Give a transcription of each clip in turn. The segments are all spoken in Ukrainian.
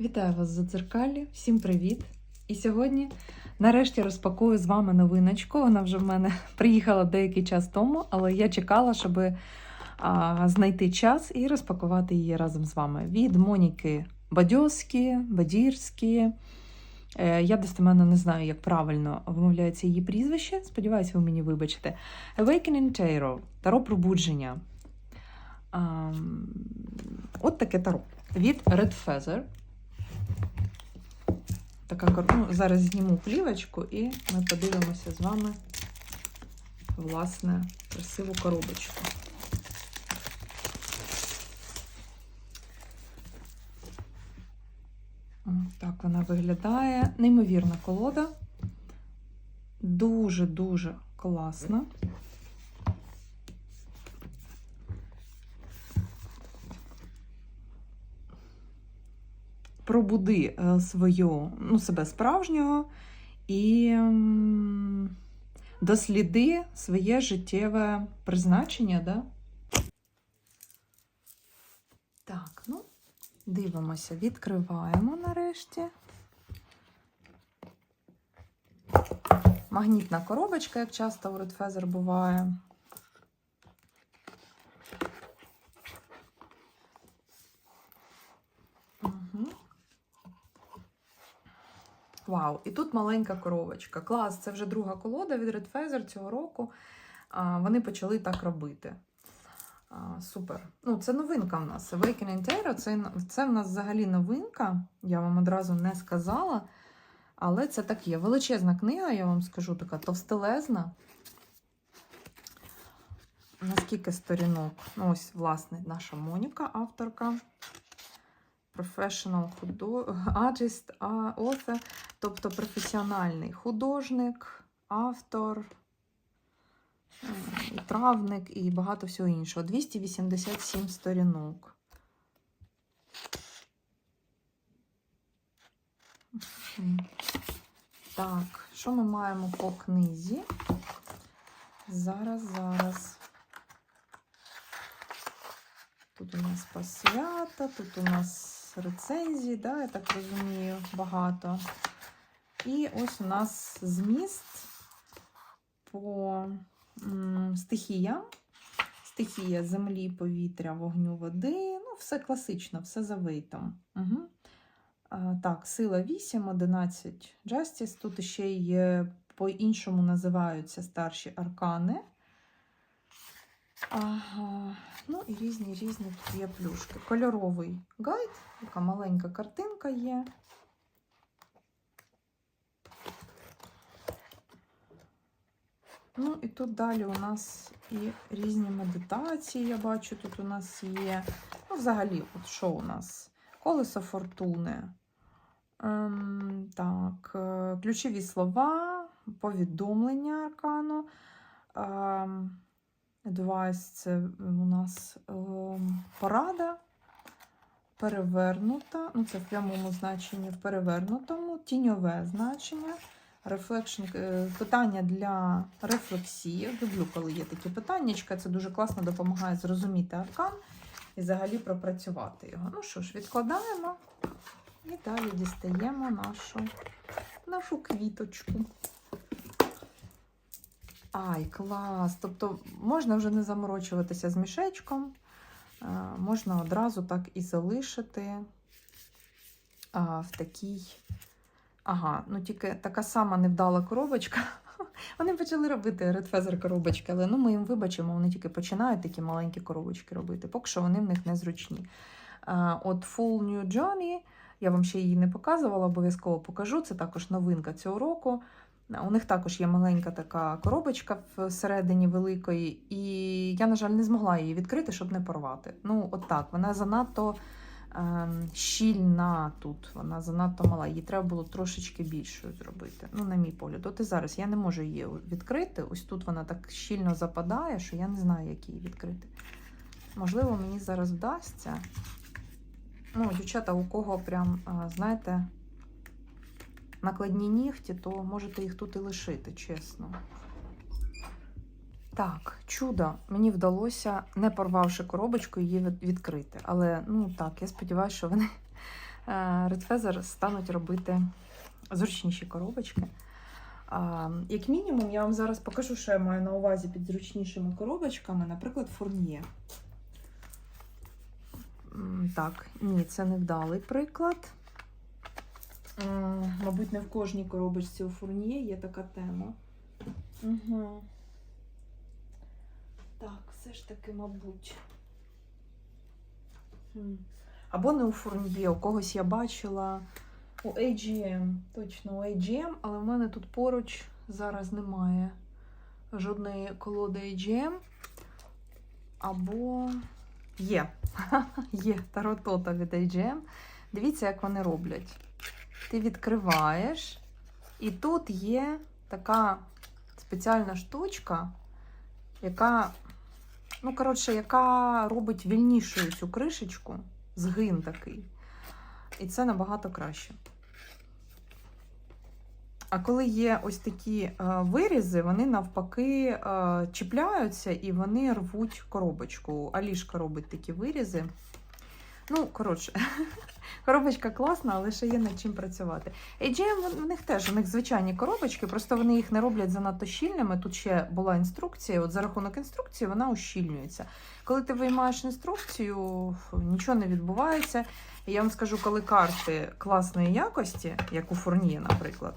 Вітаю вас за дзеркалі, всім привіт! І сьогодні, нарешті, розпакую з вами новиночку. Вона вже в мене приїхала деякий час тому, але я чекала, щоб а, знайти час і розпакувати її разом з вами. Від Моніки Бадьоски, Бадірські. Е, Я достеменно не знаю, як правильно вимовляється її прізвище. Сподіваюся, ви мені вибачите. Awakening Tarot Таро пробудження. А, от таке таро. Від Red Feather. Така ну, зараз зніму плівочку і ми подивимося з вами власне красиву коробочку. Так вона виглядає. Неймовірна колода. Дуже-дуже класна. Пробуди е, свою, ну, себе справжнього і досліди своє життєве призначення, да? Так, ну, дивимося, відкриваємо нарешті. Магнітна коробочка, як часто у Feather буває. Угу. Вау, і тут маленька коробочка. Клас, це вже друга колода від Red Feather цього року. А, вони почали так робити. А, супер. Ну, це новинка в нас. Awakening Tarot це, це в нас взагалі новинка. Я вам одразу не сказала. Але це так є. Величезна книга, я вам скажу, така товстелезна. Наскільки сторінок? Ну, ось, власне, наша Моніка, авторка. Professional artist, author, тобто професіональний художник, автор, е, травник і багато всього іншого. 287 сторінок. Так, що ми маємо по книзі? Зараз, зараз. Тут у нас посвята, тут у нас рецензії, да, я так розумію, багато. І ось у нас зміст по м, стихіям. Стихія землі, повітря, вогню, води. Ну, все класично, все за вейтом. Угу. А, так, сила 8, 11 Justice. Тут ще є по-іншому називаються старші аркани. Ага. Ну і різні різні тут є плюшки. Кольоровий гайд, така маленька картинка є. Ну, і тут далі у нас і різні медитації, я бачу, тут у нас є. Ну, взагалі, от що у нас? Колесо фортуни. Ем, так, е, ключові слова, повідомлення аркану. Ем, Advice це у нас ем, порада перевернута. Ну, це в прямому значенні, в перевернутому, тіньове значення. Е, питання для рефлексії. Люблю, коли є такі питаннячка. Це дуже класно допомагає зрозуміти аркан і взагалі пропрацювати його. Ну що ж, відкладаємо і далі дістаємо нашу, нашу квіточку. Ай, клас! Тобто можна вже не заморочуватися з мішечком, е, можна одразу так і залишити в такій. Ага, ну тільки така сама невдала коробочка. Вони почали робити Feather коробочки, але ну, ми їм вибачимо, вони тільки починають такі маленькі коробочки робити. Поки що вони в них незручні. А, От Full New Johnny, я вам ще її не показувала, обов'язково покажу. Це також новинка цього року. У них також є маленька така коробочка всередині великої, і я, на жаль, не змогла її відкрити, щоб не порвати. Ну, от так, вона занадто ем, щільна тут, вона занадто мала. Її треба було трошечки більшою зробити. Ну, на мій погляд. От і зараз я не можу її відкрити. Ось тут вона так щільно западає, що я не знаю, як її відкрити. Можливо, мені зараз вдасться. Ну, дівчата, у кого прям, знаєте, накладні нігті, то можете їх тут і лишити, чесно. Так, чудо, мені вдалося, не порвавши коробочку, її відкрити. Але ну так, я сподіваюся, що вони е, Feather стануть робити зручніші коробочки. А, Як мінімум, я вам зараз покажу, що я маю на увазі під зручнішими коробочками, наприклад, фурніє. Так, ні, це невдалий приклад. М, Мабуть, не в кожній коробочці у фурніє є така тема. Угу. Так, все ж таки, мабуть. Або не у фурніє, у когось я бачила. У AGM, точно у AGM, але в мене тут поруч зараз немає жодної колоди AGM. Або є. Є таротота від AGM. Dивіться, як вони роблять. Ти відкриваєш, і тут є така спеціальна штучка, яка, ну, коротше, яка робить вільнішою цю кришечку, згин такий. І це набагато краще. А коли є ось такі е, вирізи, вони навпаки е, чіпляються і вони рвуть коробочку. Алішка робить такі вирізи. Ну, коротше, коробочка класна, але ще є над чим працювати. AGM, в них теж у них звичайні коробочки, просто вони їх не роблять занадто щільними. Тут ще була інструкція. От за рахунок інструкції вона ущільнюється. Коли ти виймаєш інструкцію, нічого не відбувається. Я вам скажу, коли карти класної якості, як у Фурніє, наприклад,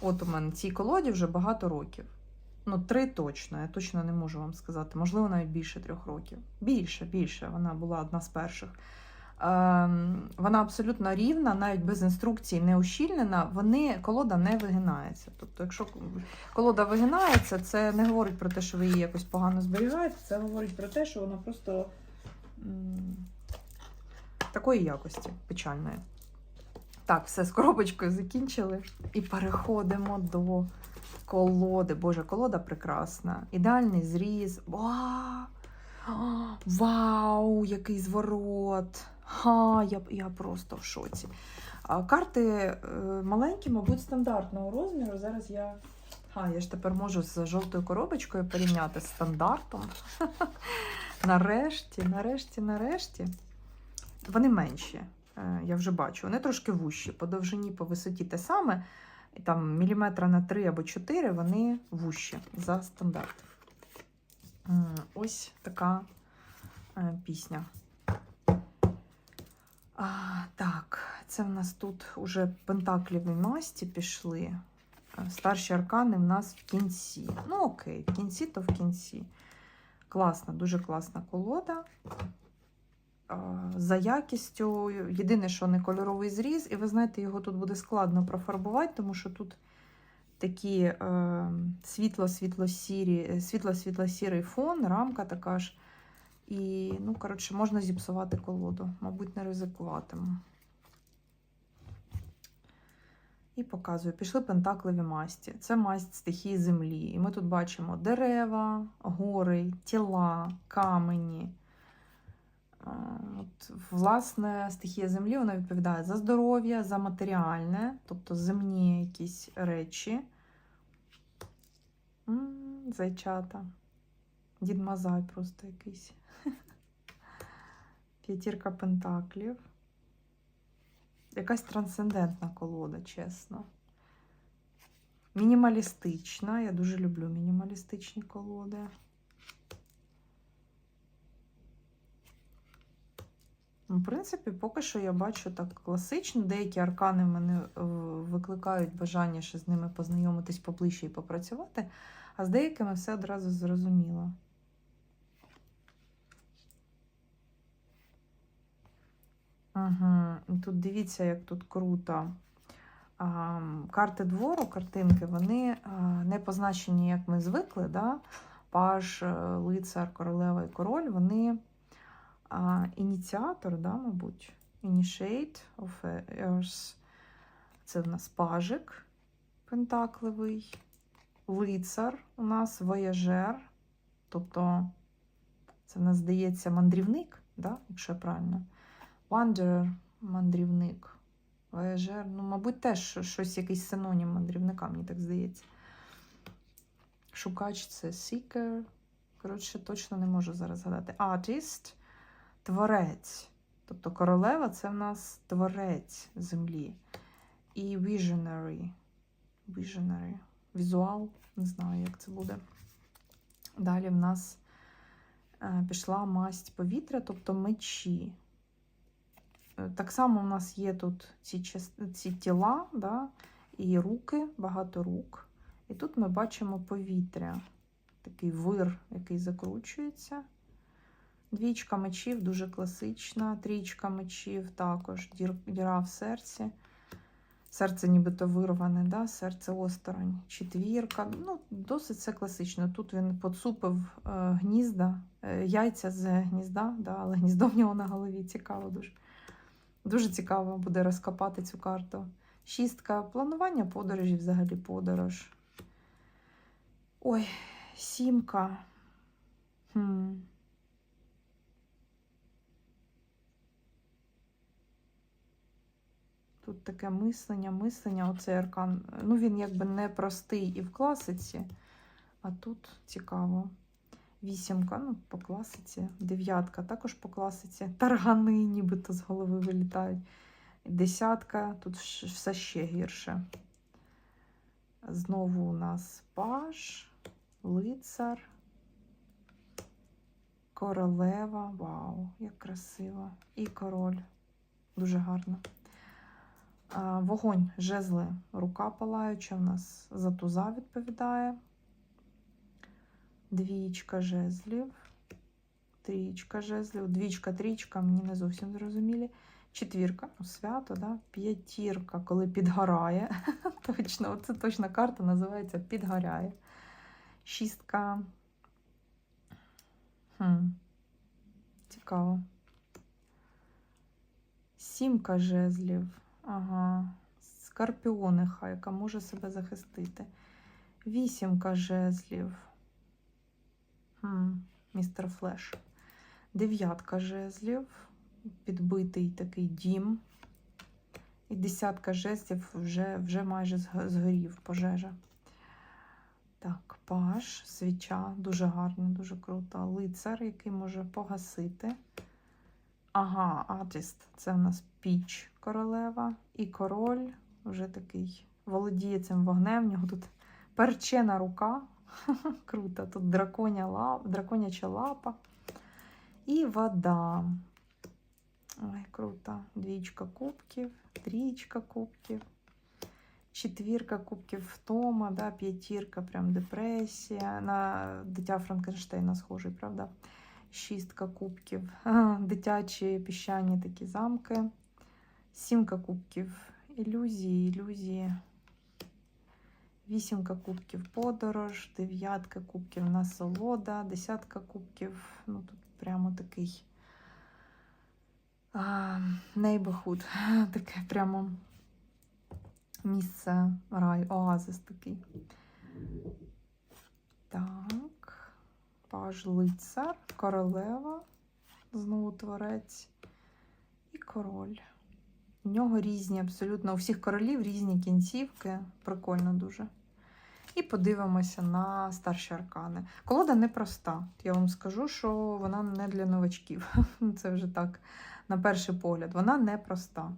от у мене цій колоді вже багато років. Ну, три точно, я точно не можу вам сказати. Можливо, навіть більше трьох років. Більше, більше. Вона була одна з перших. Ем, вона абсолютно рівна, навіть без інструкції, не ущільнена, вони, колода не вигинається. Тобто, якщо колода вигинається, це не говорить про те, що ви її якось погано зберігаєте, це говорить про те, що вона просто такої якості печальної. Так, все з коробочкою закінчили. І переходимо до колоди. Боже, колода прекрасна. Ідеальний зріз. Вау! Вау, який зворот! Ха, я, я просто в шоці. А, карти е, маленькі, мабуть, стандартного розміру. Зараз я. А, я ж тепер можу з жовтою коробочкою порівняти з стандартом. нарешті, нарешті, нарешті. Вони менші, е, я вже бачу. Вони трошки вущі. По довжині, по висоті те саме. І там міліметра на 3 або 4 вони вущі за стандарт. Ось така е, пісня. А, так, це в нас тут уже пентакліві масті пішли. Е, Старші аркани в нас в кінці. Ну, окей, в кінці, то в кінці. Класна, дуже класна колода. За якістю, єдине, що не кольоровий зріз, і ви знаєте, його тут буде складно профарбувати, тому що тут такі е, світло-світло-сірі, світло-світло-сірий фон, рамка така ж. І, ну, коротше, можна зіпсувати колоду. Мабуть, не ризикуватиму. І показую. Пішли пентакливі масті. Це масть стихії землі. І ми тут бачимо дерева, гори, тіла, камені. От, власне, стихія землі вона відповідає за здоров'я, за матеріальне, тобто земні якісь речі. М, Зайчата. Дід Мазай просто якийсь. П'ятірка пентаклів. Якась трансцендентна колода, чесно. Мінімалістична. Я дуже люблю мінімалістичні колоди. Ну, В принципі, поки що я бачу так класично. Деякі аркани в мене е, викликають бажання ще з ними познайомитись поближче і попрацювати, а з деякими все одразу зрозуміло. Угу. Тут дивіться, як тут круто. А, карти двору, картинки, вони не позначені, як ми звикли. Да? Паж, е, лицар, королева і король, вони а, ініціатор, да, мабуть. Initiate of Earth. Це в нас пажик пентакливий, лицар у нас вояжер. Тобто, це в нас здається мандрівник, да, якщо я правильно. Wanderer – мандрівник. Вояжер, ну, мабуть, теж щось, якийсь синонім мандрівника, мені так здається. Шукач це seeker. Коротше, точно не можу зараз згадати. Artist – творець. Тобто королева це в нас творець землі. І visionary. Visionary. Візуал, не знаю, як це буде. Далі в нас е, пішла масть повітря, тобто мечі. Е, Так само в нас є тут ці, ці тіла, да, і руки, багато рук. І тут ми бачимо повітря, такий вир, який закручується. Двічка мечів дуже класична, трічка мечів також, дір, діра в серці. Серце нібито вирване, да? серце осторонь. Четвірка. Ну, досить все класично. Тут він поцупив е, гнізда, е, яйця з гнізда, да? але гніздо в нього на голові. Цікаво дуже. Дуже цікаво буде розкопати цю карту. Шістка планування подорожі, взагалі подорож. Ой, сімка. Хм. Тут таке мислення, мислення, оцей аркан. Ну, він якби не простий і в класиці, а тут цікаво. Вісімка, ну, по класиці, дев'ятка також по класиці. Таргани нібито з голови вилітають. Десятка, тут все ще гірше. Знову у нас паж, лицар, королева. Вау, як красиво. І король. Дуже гарно. Вогонь, жезли, рука палаюча в нас за туза відповідає. Двічка жезлів, трічка жезлів, двічка, трічка, мені не зовсім зрозумілі. Четвірка, ну, свято, да? п'ятірка, коли підгорає. точно, це точна карта називається підгоряє. Шістка. Хм. Цікаво. Сімка жезлів. Ага. Скорпіониха, яка може себе захистити. Вісімка жезлів. Містер Флеш. Дев'ятка жезлів. Підбитий такий дім. І десятка жезлів вже, вже майже згорів пожежа. Так, паш, свіча, дуже гарно, дуже круто. Лицар, який може погасити. Ага, артист. Це в нас піч королева. І король вже такий володіє цим вогнем. В нього тут перчена рука. Круто. Тут драконя лап, драконяча лапа. І вода. Ой, круто. Двічка кубків, трічка кубків, четвірка кубків втома, да, п'ятірка, прям депресія. На дитя Франкенштейна схожий, правда? Шістка кубків, Ага, дитячі піщані такі замки. Сімка кубків, ілюзії, ілюзії. Вісімка кубків подорож, дев'ятка кубків насолода, десятка кубків. Ну тут прямо такий neighborhood, таке прямо місце рай, оазис такий. Так, паж лицар, королева, знову творець і король. У нього різні, абсолютно у всіх королів різні кінцівки. Прикольно дуже. І подивимося на старші аркани. Колода непроста. Я вам скажу, що вона не для новачків. Це вже так, на перший погляд. Вона непроста.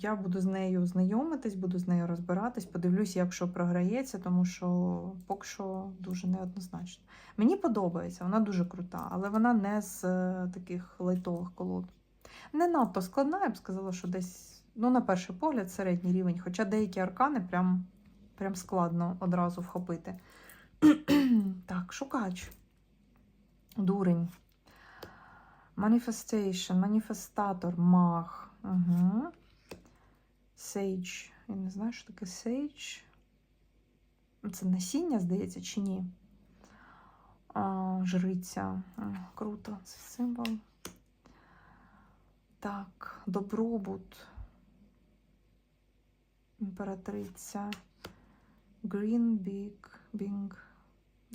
Я буду з нею знайомитись, буду з нею розбиратись, подивлюсь, як що програється, тому що поки що дуже неоднозначно. Мені подобається, вона дуже крута, але вона не з е, таких лайтових колод. Не надто складна, я б сказала, що десь, ну, на перший погляд, середній рівень, хоча деякі аркани прям, прям складно одразу вхопити. так, шукач. Дурень. Manifestation, маніфестатор, маг. Угу. Сейдж. Я не знаю, що таке сейдж. Це насіння, здається, чи ні? А, жриця. Круто, це символ. Так, добробут. Імператриця. Green Big, Bing.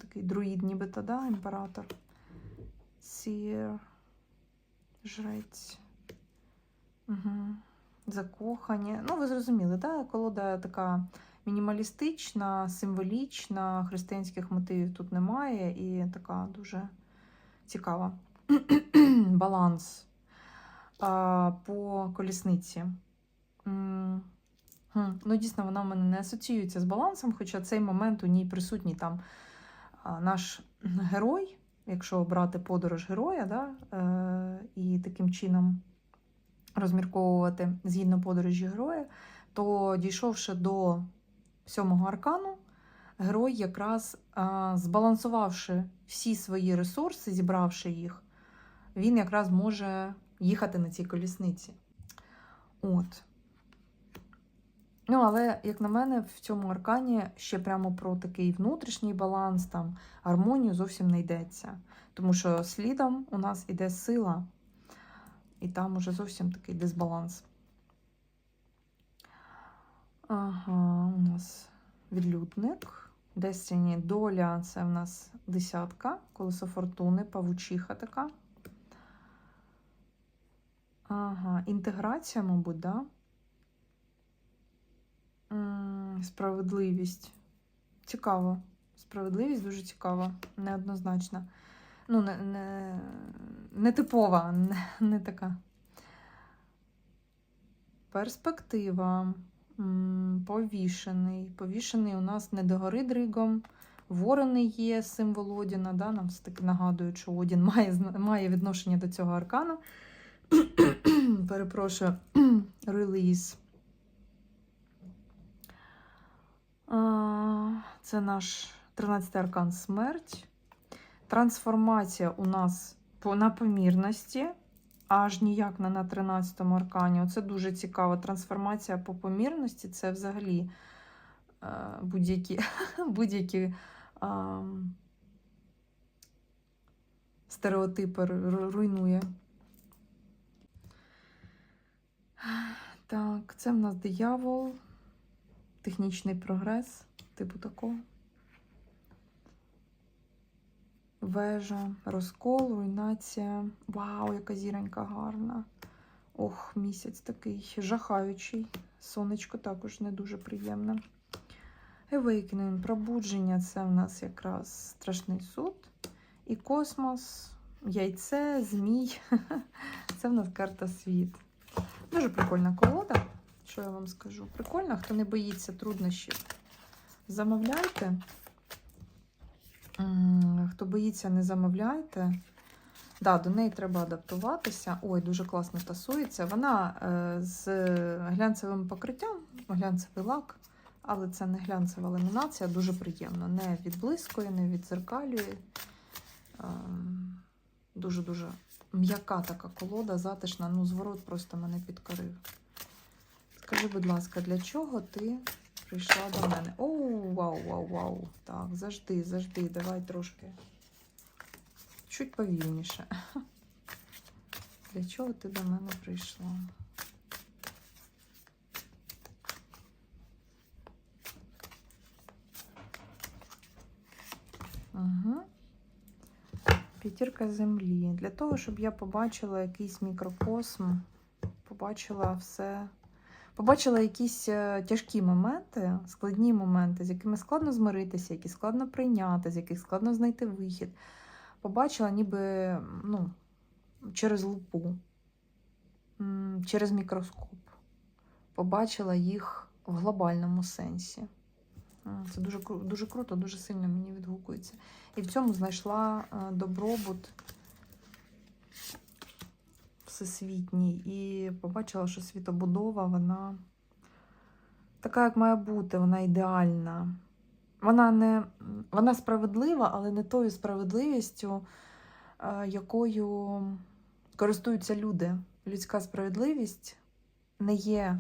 Такий друїд, нібито, да, імператор. Сір. Жрець. Угу. Закохані. Ну, ви зрозуміли, да? колода така мінімалістична, символічна, християнських мотивів тут немає і така дуже цікава. баланс а, по колісниці. Хм, Ну, дійсно, вона в мене не асоціюється з балансом, хоча цей момент у ній присутній там наш герой, якщо брати подорож героя, да, е, і таким чином розмірковувати згідно подорожі героя, то дійшовши до сьомого аркану, герой якраз а, збалансувавши всі свої ресурси, зібравши їх, він якраз може їхати на цій колісниці. От. Ну, але, як на мене, в цьому аркані ще прямо про такий внутрішній баланс, там, гармонію зовсім не йдеться. Тому що слідом у нас іде сила, і там уже зовсім такий дисбаланс. Ага, у нас відлюдник. Destiny, доля це в нас десятка, колесо фортуни, павучиха така. Ага, інтеграція, мабуть, да? М, Справедливість. Цікаво. Справедливість дуже цікава, неоднозначна. Ну, не, не, не типова, не, не така. Перспектива. Повішений. Повішений у нас не догори дригом. Ворони є символ Одіна. Да? Нам все таки нагадують, що Одін має, має відношення до цього аркану. Перепрошую, реліз. А, Це наш 13-й аркан смерть. Трансформація у нас на помірності, аж ніяк не на 13 му аркані. Оце дуже цікаво. Трансформація по помірності це взагалі е, будь-які будь-які стереотипи руйнує. Так, це в нас диявол, технічний прогрес, типу такого. Вежа, розкол, руйнація. Вау, яка зіронька гарна. Ох, місяць такий жахаючий. Сонечко також не дуже приємне. Awakening, пробудження це в нас якраз страшний суд. І космос, яйце, змій. Це в нас карта світ. Дуже прикольна колода, що я вам скажу. Прикольно, хто не боїться труднощів. Замовляйте. Хто боїться, не замовляйте. Да, до неї треба адаптуватися. Ой, дуже класно тасується. Вона е, з глянцевим покриттям, глянцевий лак, але це не глянцева ламінація, дуже приємно. Не відблискує, не відзеркалює. Ем, Дуже-дуже м'яка така колода, затишна. Ну, зворот просто мене підкорив. Скажи, будь ласка, для чого ти прийшла до мене? Оу, вау, вау, вау. Так, завжди, завжди, давай трошки. Чуть повільніше. Для чого ти до мене прийшла? Угу. П'ятірка землі. Для того, щоб я побачила якийсь мікрокосм, побачила все. Побачила якісь е, тяжкі моменти, складні моменти, з якими складно змиритися, які складно прийняти, з яких складно знайти вихід. Побачила ніби ну, через лупу, через мікроскоп. Побачила їх в глобальному сенсі. Це дуже, дуже круто, дуже сильно мені відгукується. І в цьому знайшла е, добробут всесвітній. І побачила, що світобудова, вона така, як має бути, вона ідеальна. Вона не вона справедлива, але не тою справедливістю, е, якою користуються люди. Людська справедливість не є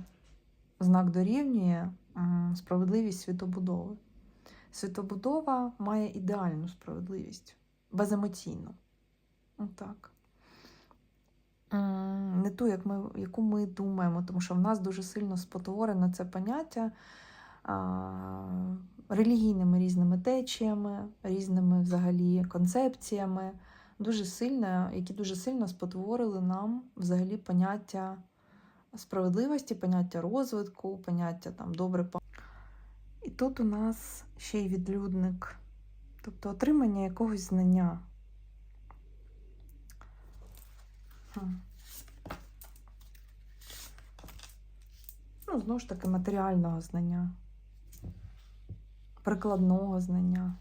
знак дорівнює справедливість світобудови. Світобудова має ідеальну справедливість, беземоційну. Отак. Не ту, як ми, яку ми думаємо, тому що в нас дуже сильно спотворено це поняття релігійними різними течіями, різними взагалі концепціями, дуже сильно, які дуже сильно спотворили нам взагалі поняття справедливості, поняття розвитку, поняття там добре. І тут у нас ще й відлюдник, тобто отримання якогось знання. Хм. Ну, знову ж таки, матеріального знання, прикладного знання.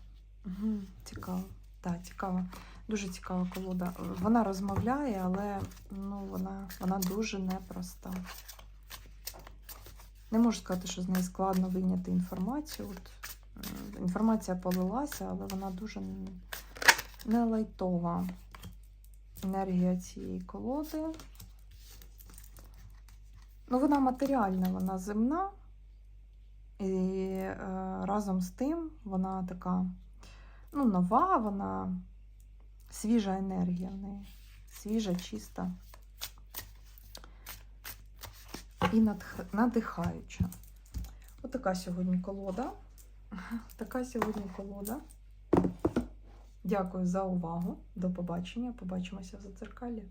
Угу, цікаво. Так, цікаво. Дуже цікава колода. Вона розмовляє, але ну, вона, вона дуже непроста. Не можу сказати, що з неї складно вийняти інформацію. От, е, інформація полилася, але вона дуже не лайтова. Енергія цієї колоди. Ну, вона матеріальна, вона земна. І е, разом з тим вона така ну, нова, вона свіжа енергія в неї. Свіжа, чиста і надх- надихаюча. Отака сьогодні колода. Така сьогодні колода. Дякую за увагу. До побачення. Побачимося в зацеркалі.